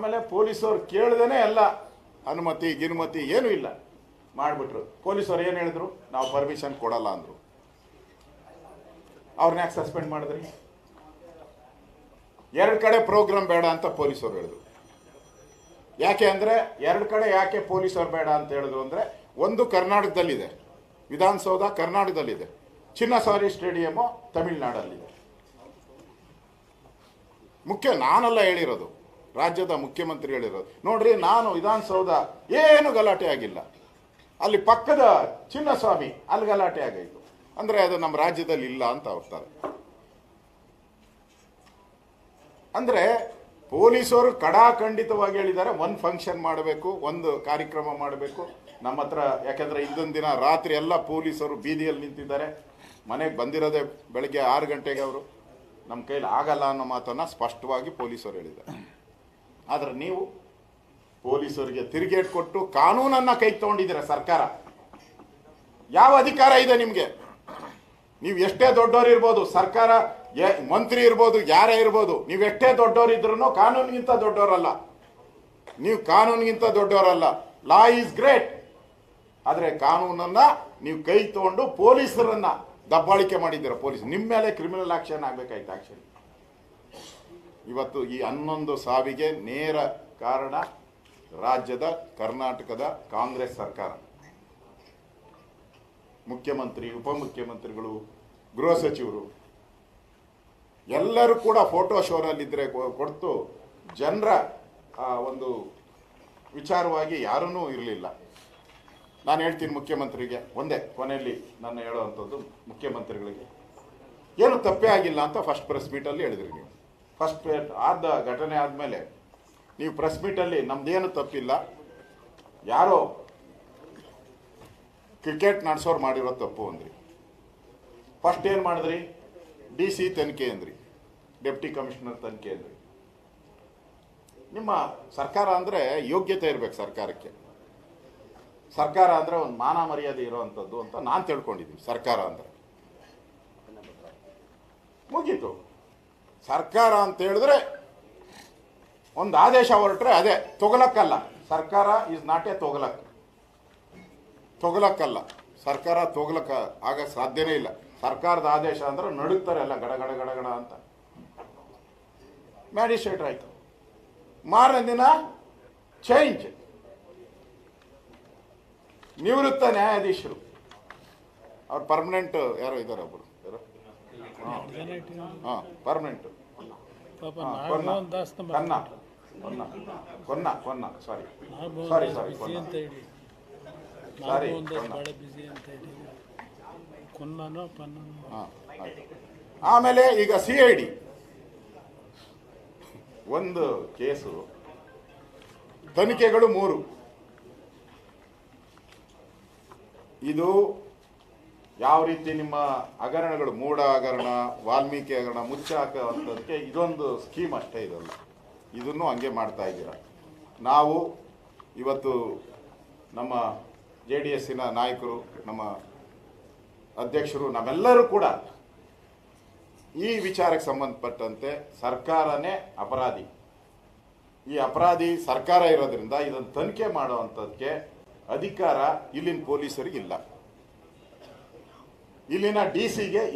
ಆಮೇಲೆ ಪೊಲೀಸವ್ರು ಕೇಳ್ದೇನೆ ಎಲ್ಲ ಅನುಮತಿ, ಗಿನುಮತಿ ಏನೂ ಇಲ್ಲ. ಮಾಡಿಬಿಟ್ರು. ಪೊಲೀಸವ್ರು ಏನು ಹೇಳಿದ್ರು? ನಾವು ಪರ್ಮಿಷನ್ ಕೊಡಲ್ಲ ಅಂದರು. ಅವ್ರನ್ನ ಯಾಕೆ ಸಸ್ಪೆಂಡ್ ಮಾಡಿದ್ರಿ? ಎರಡು ಕಡೆ ಪ್ರೋಗ್ರಾಮ್ ಬೇಡ ಅಂತ ಪೊಲೀಸವ್ರು ಹೇಳಿದ್ರು. ಯಾಕೆ ಅಂದರೆ, ಎರಡು ಕಡೆ ಯಾಕೆ ಪೊಲೀಸವ್ರು ಬೇಡ ಅಂತ ಹೇಳಿದ್ರು ಅಂದರೆ, ಒಂದು ಕರ್ನಾಟಕದಲ್ಲಿದೆ. ವಿಧಾನಸೌಧ ಕರ್ನಾಟಕದಲ್ಲಿದೆ. ಚಿನ್ನಸ್ವಾರಿ ಸ್ಟೇಡಿಯಮು ತಮಿಳ್ನಾಡಲ್ಲಿದೆ. ಮುಖ್ಯ ನಾನಲ್ಲ ಹೇಳಿರೋದು. ರಾಜ್ಯದ ಮುಖ್ಯಮಂತ್ರಿ ಹೇಳಿರೋದು ನೋಡ್ರಿ, ನಾನು ವಿಧಾನಸೌಧ ಏನು ಗಲಾಟೆ ಆಗಿಲ್ಲ. ಅಲ್ಲಿ ಪಕ್ಕದ ಚಿನ್ನಸ್ವಾಮಿ ಅಲ್ಲಿ ಗಲಾಟೆ ಆಗೈತು. ಅಂದರೆ ಅದು ನಮ್ಮ ರಾಜ್ಯದಲ್ಲಿ ಇಲ್ಲ ಅಂತ ಹೋಗ್ತಾರೆ ಅಂದರೆ ಪೊಲೀಸರು ಕಡಾಖಂಡಿತವಾಗಿ ಹೇಳಿದ್ದಾರೆ, ಒಂದು ಫಂಕ್ಷನ್ ಮಾಡಬೇಕು, ಒಂದು ಕಾರ್ಯಕ್ರಮ ಮಾಡಬೇಕು. ನಮ್ಮ ಹತ್ರ ಯಾಕೆಂದರೆ ಇದೊಂದು ದಿನ ರಾತ್ರಿ ಎಲ್ಲ ಪೊಲೀಸರು ಬೀದಿಯಲ್ಲಿ ನಿಂತಿದ್ದಾರೆ. ಮನೆಗೆ ಬಂದಿರೋದೆ ಬೆಳಗ್ಗೆ ಆರು ಗಂಟೆಗೆ ಅವರು. ನಮ್ಮ ಕೈಲಿ ಆಗಲ್ಲ ಅನ್ನೋ ಮಾತನ್ನು ಸ್ಪಷ್ಟವಾಗಿ ಪೊಲೀಸರು ಹೇಳಿದ್ದಾರೆ. ಆದರೆ ನೀವು ಪೊಲೀಸರಿಗೆ ತಿರುಗೇಟ್ ಕೊಟ್ಟು ಕಾನೂನನ್ನು ಕೈ ತಗೊಂಡಿದ್ದೀರ ಸರ್ಕಾರ? ಯಾವ ಅಧಿಕಾರ ಇದೆ ನಿಮಗೆ? ನೀವು ಎಷ್ಟೇ ದೊಡ್ಡವರು ಇರ್ಬೋದು, ಸರ್ಕಾರ ಮಂತ್ರಿ ಇರ್ಬೋದು, ಯಾರೇ ಇರ್ಬೋದು, ನೀವು ಎಷ್ಟೇ ದೊಡ್ಡವರು ಇದ್ರೂ ಕಾನೂನಿಗಿಂತ ದೊಡ್ಡವರಲ್ಲ ನೀವು ಕಾನೂನಿಗಿಂತ ದೊಡ್ಡವರಲ್ಲ ಲಾ ಈಸ್ ಗ್ರೇಟ್ ಆದರೆ ಕಾನೂನನ್ನ ನೀವು ಕೈ ತಗೊಂಡು ಪೊಲೀಸರನ್ನ ದಬ್ಬಾಳಿಕೆ ಮಾಡಿದ್ದೀರ ಪೊಲೀಸ್? ನಿಮ್ಮ ಮೇಲೆ ಕ್ರಿಮಿನಲ್ ಆಕ್ಷನ್ ಆಗಬೇಕಾಯ್ತು ಆಕ್ಷನ್ ಇವತ್ತು ಈ ಹನ್ನೊಂದು ಸಾವಿಗೆ ನೇರ ಕಾರಣ ರಾಜ್ಯದ ಕರ್ನಾಟಕದ ಕಾಂಗ್ರೆಸ್ ಸರ್ಕಾರ. ಮುಖ್ಯಮಂತ್ರಿ, ಉಪಮುಖ್ಯಮಂತ್ರಿಗಳು, ಗೃಹ ಸಚಿವರು ಎಲ್ಲರೂ ಕೂಡ ಫೋಟೋ ಶೋನಲ್ಲಿದ್ದರೆ ಕೊಡ್ತು ಜನರ ಒಂದು ವಿಚಾರವಾಗಿ ಯಾರೂ ಇರಲಿಲ್ಲ. ನಾನು ಹೇಳ್ತೀನಿ ಮುಖ್ಯಮಂತ್ರಿಗೆ, ಒಂದೇ ಕೊನೆಯಲ್ಲಿ ನಾನು ಹೇಳುವಂಥದ್ದು ಮುಖ್ಯಮಂತ್ರಿಗಳಿಗೆ. ಏನು ತಪ್ಪೇ ಆಗಿಲ್ಲ ಅಂತ ಫಸ್ಟ್ ಪ್ರೆಸ್ ಮೀಟಲ್ಲಿ ಹೇಳಿದ್ರಿ ನೀವು. ಫಸ್ಟ್ ಆದ ಘಟನೆ ಆದಮೇಲೆ ನೀವು ಪ್ರೆಸ್ ಮೀಟಲ್ಲಿ ನಮ್ದೇನು ತಪ್ಪಿಲ್ಲ. ಯಾರೋ ಕ್ರಿಕೆಟ್ ನಡೆಸೋರು ಮಾಡಿರೋ ತಪ್ಪು ಅಂದ್ರಿ. ಫಸ್ಟ್ ಏನು ಮಾಡಿದ್ರಿ? ಡಿ ಸಿ ತನಿಖೆ ಅಂದ್ರಿ. ಡೆಪ್ಟಿ ಕಮಿಷನರ್ ತನಿಖೆ ಅಂದ್ರಿ. ನಿಮ್ಮ ಸರ್ಕಾರ ಅಂದರೆ ಯೋಗ್ಯತೆ ಇರಬೇಕು ಸರ್ಕಾರಕ್ಕೆ. ಸರ್ಕಾರ ಅಂದರೆ ಒಂದು ಮಾನ ಮರ್ಯಾದೆ ಇರೋವಂಥದ್ದು ಅಂತ ನಾನು ತಿಳ್ಕೊಂಡಿದ್ದೀನಿ ಸರ್ಕಾರ ಅಂದರೆ. ಮುಗೀತು. ಸರ್ಕಾರ ಅಂತ ಹೇಳಿದ್ರೆ ಒಂದು ಆದೇಶ ಹೊರಟ್ರೆ ಅದೇ, ತೊಗಲಕ್ಕಲ್ಲ. ಸರ್ಕಾರ ಈಸ್ ನಾಟ್ ಎ ತೊಗಲಕ್ ತೊಗಲಕ್ಕಲ್ಲ. ಸರ್ಕಾರ ತೊಗಲಕ್ಕ ಆಗ ಸಾಧ್ಯನೇ ಇಲ್ಲ. ಸರ್ಕಾರದ ಆದೇಶ ಅಂದ್ರೆ ನಡುಗ್ತಾರೆ ಎಲ್ಲ ಗಡ ಗಡ ಗಡ ಗಡ ಅಂತ. ಮ್ಯಾಜಿಸ್ಟ್ರೇಟ್ ಆಯ್ತು. ಮಾರನೇ ದಿನ ಚೇಂಜ್ ನಿವೃತ್ತ ನ್ಯಾಯಾಧೀಶರು. ಅವ್ರು ಪರ್ಮನೆಂಟ್ ಯಾರೋ ಇದ್ದಾರೆ ಒಬ್ಬರು ಹಾಂ ಪರ್ಮನೆಂಟ್ ಕೊನ್ನ. ಕೊನ್ನ ಕೊನ್ನ. ಕೊನ್ನ ಸಾರಿ ಸಾರಿ ಸಾರಿ ಕೊನ್ನ. ಸಾರಿ ಆಮೇಲೆ ಈಗ ಸಿ ಐ ಡಿ ಒಂದು ಕೇಸು. ತನಿಖೆಗಳು ಮೂರು. ಇದು ಯಾವ ರೀತಿ ನಿಮ್ಮ ಹಗರಣಗಳು, ಮೂಢ ಹಗರಣ, ವಾಲ್ಮೀಕಿ ಹಗರಣ ಮುಚ್ಚ ಇದೊಂದು ಸ್ಕೀಮ್ ಅಷ್ಟೇ ಇದಲ್ಲ. ಇದನ್ನು ಹಂಗೆ ಮಾಡ್ತಾ ಇದ್ದೀರ. ನಾವು ಇವತ್ತು ನಮ್ಮ ಜೆ ಡಿ ಎಸ್ಸಿನ ನಾಯಕರು, ನಮ್ಮ ಅಧ್ಯಕ್ಷರು, ನಮ್ಮೆಲ್ಲರೂ ಕೂಡ ಈ ವಿಚಾರಕ್ಕೆ ಸಂಬಂಧಪಟ್ಟಂತೆ ಸರ್ಕಾರನೇ ಅಪರಾಧಿ. ಈ ಅಪರಾಧಿ ಸರ್ಕಾರ ಇರೋದ್ರಿಂದ ಇದನ್ನು ತನಿಖೆ ಮಾಡುವಂಥದ್ದಕ್ಕೆ ಅಧಿಕಾರ ಇಲ್ಲಿನ ಪೊಲೀಸರಿಗಿಲ್ಲ ಇಲ್ಲಿನ ಡಿ ಸಿಗೆ